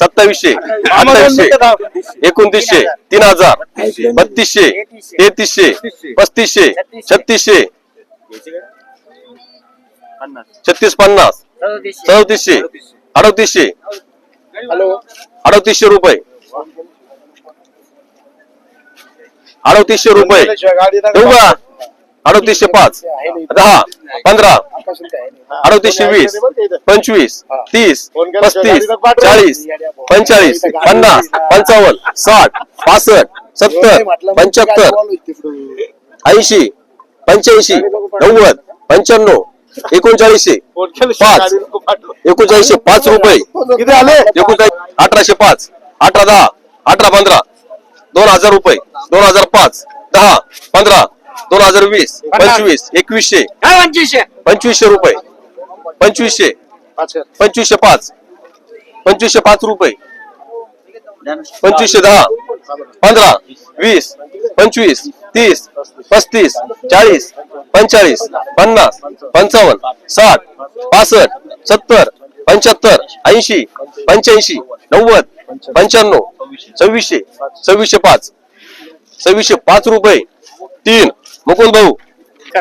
सत्तावीसशे अठ्ठावीसशे एकोणतीसशे तीन हजार बत्तीसशे तेहतीसशे पस्तीसशे छत्तीसशे छत्तीस पन्नास सदतीसशे अडतीसशे अडतीसशे रुपये. अडतीसशे रुपये. अडतीसशे पाच. दहा. पंधरा. अडतीसशे वीस पंचवीस तीस पस्तीस चाळीस पंचेचाळीस पन्नास पंचावन्न साठ पासष्ट सत्तर पंच्याहत्तर ऐंशी पंच्याऐंशी नव्वद पंच्याण्णव एकोणचाळीसशे पाच एकोणचाळीसशे पाच रुपये. किती आले? एकोणचाळीस अठराशे पाच अठरा दहा अठरा पंधरा दोन हजार रुपये दोन हजार पाच दहा पंधरा दोन हजार वीस पंचवीस एकवीसशे. पंचवीसशे. रुपये. पंचवीसशे. पंचवीसशे पाच. पंचवीसशे पाच रुपये. पंचवीसशे दहा. पंधरा. वीस. पंचवीस. तीस. पस्तीस. चाळीस. पंचेचाळीस पन्नास. पंचावन्न. साठ. पासष्ट. सत्तर. पंच्याहत्तर. ऐंशी. पंच्याऐंशी. नव्वद. पंच्याण्णव. सव्वीसशे. सव्वीसशे पाच. सव्वीसशे पाच रुपये. तीन. मुकुंद भाऊ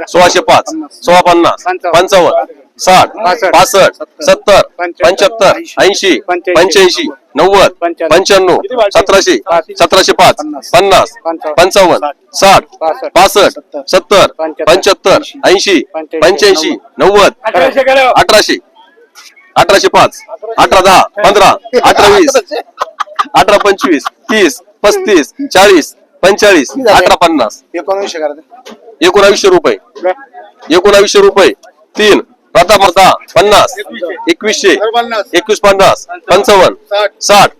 सोळाशे पाच. सोळा पन्नास. पंचावन्न. साठ. पासष्ट सत्तर. पंच्याहत्तर. ऐंशी. पंच्याऐंशी. नव्वद. पंच्याण्णव. सतराशे. सतराशे पाच. पन्नास. पंचावन्न. साठ. पासष्ट सत्तर. पंच्याहत्तर. ऐंशी. पंच्याऐंशी. नव्वद. अठराशे. अठराशे पाच. अठरा दहा. पंधरा. अठरा वीस. अठरा पंचवीस. तीस. पस्तीस. चाळीस. पंचेचाळीस अठरा पन्नास. एकोणवीसशे करा एकोणावीसशे रुपये. एकोणावीसशे रुपये. तीन प्रताप दहा पन्नास. एकवीसशे. एकवीस पन्नास. पंचावन्न. साठ.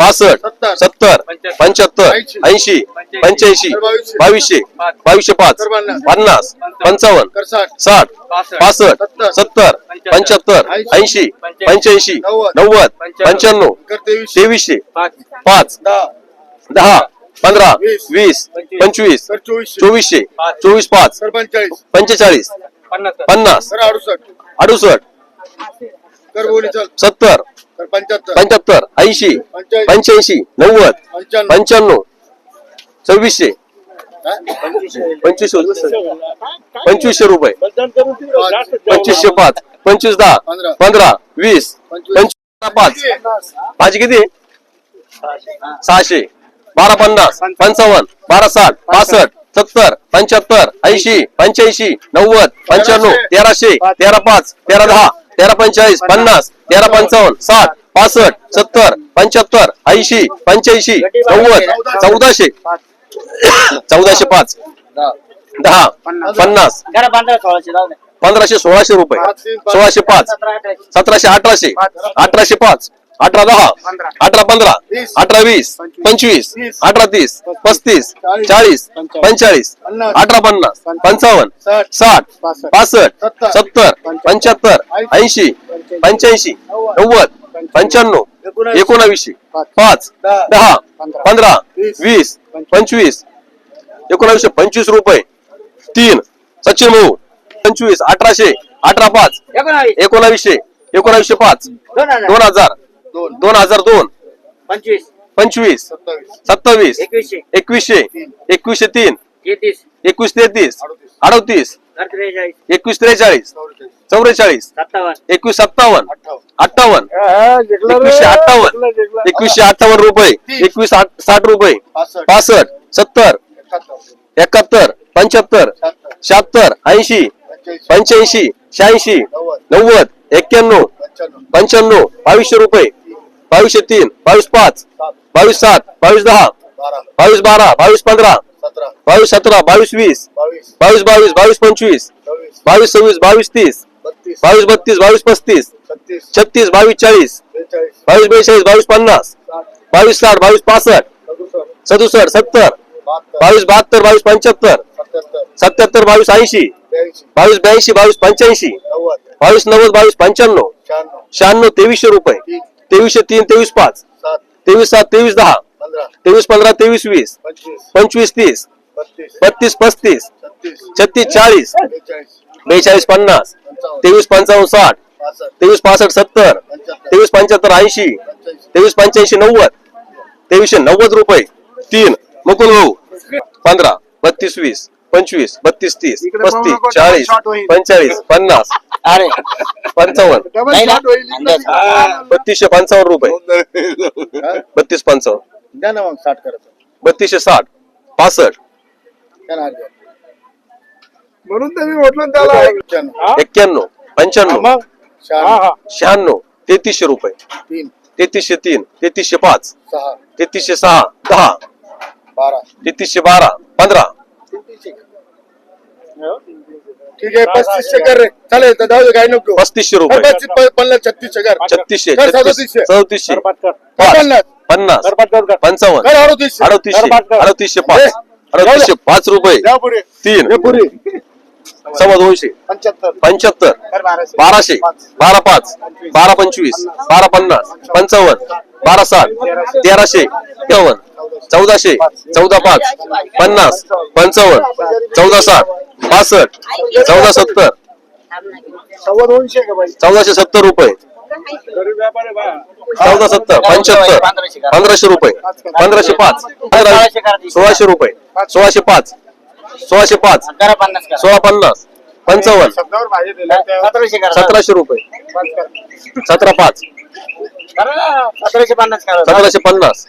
पासष्ट. सत्तर. पंच्याहत्तर. ऐंशी. पंच्याऐंशी. बावीसशे. बावीसशे. पाच. पन्नास. पंचावन्न. साठ. पासष्ट. सत्तर. पंच्याहत्तर. ऐंशी. पंच्याऐंशी. नव्वद. पंच्याण्णव. तेवीसशे. पाच. दहा. पंधरा वीस पंचवीस. चोवीसशे चोवीस पाच पंचेचाळीस पन्नास. अडुसष्ट. सत्तर. पंच्याहत्तर. ऐंशी पंच्याऐंशी नव्वद पंच्याण्णव. सव्वीसशे. पंचवीसशे. पंचवीसशे रुपये पंचवीसशे पाच. पंचवीस दहा पंधरा. वीस पंचवीस. पाच. भाजी किती? सहाशे. बारा पन्नास पंचावन्न. बारा साठ पासष्ट सत्तर पंच्याहत्तर ऐंशी पंच्याऐंशी नव्वद पंच्याण्णव तेराशे. तेरा पाच तेरा दहा तेरा पंचेचाळीस पन्नास तेरा पंचावन्न साठ पासष्ट सत्तर पंच्याहत्तर ऐंशी पंच्याऐंशी नव्वद चौदाशे. चौदाशे पाच. दहा पन्नास. पंधराशे सोळाशे रुपये. सोळाशे पाच. सतराशे अठराशे. अठराशे पाच. अठरा दहा अठरा पंधरा अठरा वीस पंचवीस. अठरा तीस पस्तीस चाळीस पंचेचाळीस अठरा पन्नास पंचावन्न. साठ. पासष्ट सत्तर. पंच्याहत्तर ऐंशी. पंच्याऐंशी. नव्वद. पंच्याण्णव. एकोणावीसशे पाच. दहा. पंधरा. वीस. पंचवीस. एकोणावीसशे पंचवीस रुपये तीन सचिन भाऊ पंचवीस अठराशे अठरा पाच एकोणावीसशे एकोणावीसशे पाच दोन हजार दोन. हजार दोन. पंचवीस. पंचवीस. सत्तावीस. एकवीसशे. एकवीसशे. एकवीसशे तीन. तेहतीस. एकवीस तेहतीस. अडतीस. त्रेचाळीस एकवीस त्रेचाळीस. चौवेचाळीस. सत्तावन्न. एकवीस सत्तावन्न. अठ्ठावन्न. एकवीसशे अठ्ठावन्न. एकवीसशे अठ्ठावन्न रुपये. एकवीस साठ रुपये. पासष्ट. सत्तर. एकाहत्तर. पंच्याहत्तर. शहात्तर. ऐंशी. पंच्याऐंशी. शहाऐंशी. नव्वद. एक्क्याण्णव. पंच्याण्णव. बावीसशे रुपये. बावीसशे तीन बावीस पाच बावीस सात बावीस दहा बावीस बारा बावीस पंधरा बावीस सतरा बावीस वीस बावीस. बावीस बावीस पंचवीस बावीस सव्वीस बावीस तीस बावीस बत्तीस बावीस पस्तीस छत्तीस. बावीस चाळीस बावीस बेचाळीस बावीस पन्नास बावीस साठ बावीस पासष्ट सदुसष्ट. सत्तर बावीस बहात्तर बावीस पंच्याहत्तर सत्याहत्तर. बावीस ऐंशी बावीस ब्याऐंशी बावीस पंच्याऐंशी बावीस नव्वद बावीस पंच्याण्णव शहाण्णव. तेवीसशे रुपये. तेवीसशे तीन तेवीस पाच. तेवीस सात तेवीस दहा. तेवीस पंधरा तेवीस वीस. पंचवीस. तीस. बत्तीस. पस्तीस. छत्तीस. चाळीस. बेचाळीस. पन्नास. तेवीस पंचावन्न साठ. तेवीस पासष्ट सत्तर. तेवीस पंच्याहत्तर ऐंशी. तेवीस पंच्याऐंशी नव्वद. तेवीसशे नव्वद रुपये. तीन. मुकुल भाऊ. पंधरा. बत्तीस वीस. पंचवीस बत्तीस तीस इकडे पस्तीस नको, चाळीस होईल. पंचेचाळीस पन्नास अरे. पंचावन्न. डबल नाही ना? शॉट होईल इकडे. अंदाज. बत्तीसशे पंचावन्न रुपये. बत्तीस पंचावन्न. द्या ना मग साठ करायचं बत्तीसशे साठ. पासष्ट. द्या ना अर्ध्या. म्हणून तर मी म्हटलं त्याला. एक्क्याण्णव. एक्क्याण्णव पंच्याण्णव मग? शहाण्णव. शहाण्णव तेहतीसशे रुपये. तीन. तेहतीसशे तीन तेहतीसशे पाच. सहा. तेहतीसशे सहा दहा. बारा. तेहतीसशे बारा पंधरा. ठीक आहे पस्तीसशे कर रे. चालेल तर जाऊ दे काही नको. पस्तीसशे कर रुपये पन्नास छत्तीसशे कर. छत्तीसशे कर छत्तीस सदतीसशे. चौतीसशे पन्नास. पन्नास. कर पंचावन्न. अडतीसशे. अडतीसशे. अडतीसशे पाच. अडतीसशे पाच रुपये. तीन. सव्वा दोनशे. पंच्याहत्तर. बाराशे. बारा पाच. बारा पंचवीस. बारा पन्नास. पंचावन्न. बारा साठ तेराशे एक्कावन्न चौदाशे चौदा पाच पन्नास पंचावन्न चौदा साठ पासष्ट चौदा सत्तर चौदाशे सत्तर रुपये. चौदा सत्तर पंच्याहत्तर पंधराशे रुपये. पंधराशे पाच सोळाशे रुपये सोळाशे पाच सोळाशे पाच सोळा पन्नास पंचावन्न सतराशे रुपये. सतरा पाच. सतराशे पन्नास सतराशे पन्नास.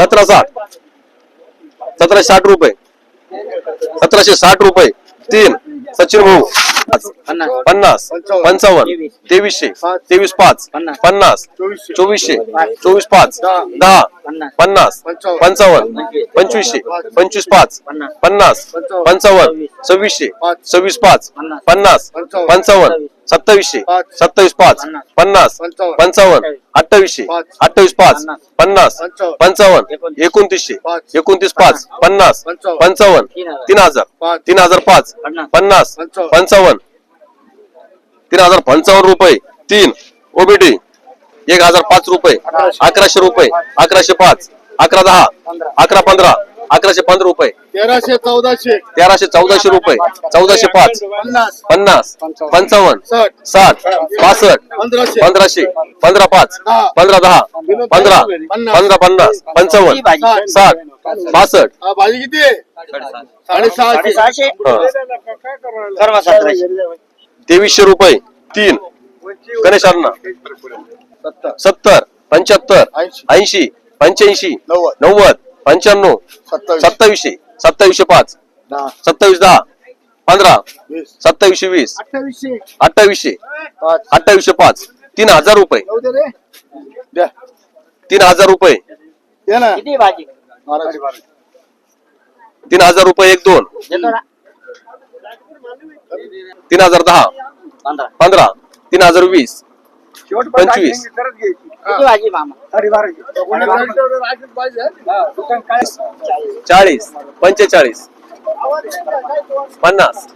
सतरा साठ. सतराशे साठ रुपये. सतराशे साठ रुपये. तीन. सचिन भाऊ. पन्नास. पंचावन्न. तेवीसशे. तेवीस पाच. पन्नास. चोवीसशे चोवीसशे. चोवीस पाच. दहा. पन्नास. पंचावन्न. पंचवीसशे. पंचवीस पाच. पन्नास. पंचावन्न. सव्वीसशे. सव्वीस पाच. पन्नास. पंचावन्न. सत्तावीसशे सत्तावीस पाच पन्नास पंचावन्न अठ्ठावीसशे अठ्ठावीस पाच पन्नास पंचावन्न एकोणतीसशे एकोणतीस पाच पन्नास पंचावन्न तीन हजार तीन हजार पाच पन्नास पंचावन्न तीन हजार पंचावन्न रुपये तीन ओबीडी एक हजार पाच रुपये अकराशे रुपये अकराशे पाच अकरा दहा अकरा पंधरा अकराशे पंधरा रुपये. तेराशे चौदाशे. तेराशे चौदाशे रुपये. चौदाशे पाच. पन्नास. पन्नास. पंचावन्न. साठ. पासष्ट पंधराशे. पंधरा पाच. पंधरा दहा. पंधरा पंधरा. पन्नास. पंचावन्न. साठ. पासष्ट भाजी किती साडेसहाशे. तेवीसशे रुपये. तीन. गणेश अण्णा. सत्तर. सत्तर. पंच्याहत्तर. ऐंशी. ऐंशी. पंच्याऐंशी. नव्वद. नव्वद. पंच्याण्णव सत्तावीस. सत्तावीसशे सत्तावीसशे पाच सत्तावीस दहा पंधरा वीस. सत्तावीसशे वीस अठ्ठावीसशे. अठ्ठावीसशे पाच. तीन हजार रुपये. तीन हजार रुपये. द्या ना. किती भाजी? बाराशे. तीन हजार रुपये एक दोन. तीन हजार दहा. पंधरा. तीन हजार वीस. पंचवीस. किती भाजी मामा? बाराशे चाळीस. पंचेचाळीस. पन्नास.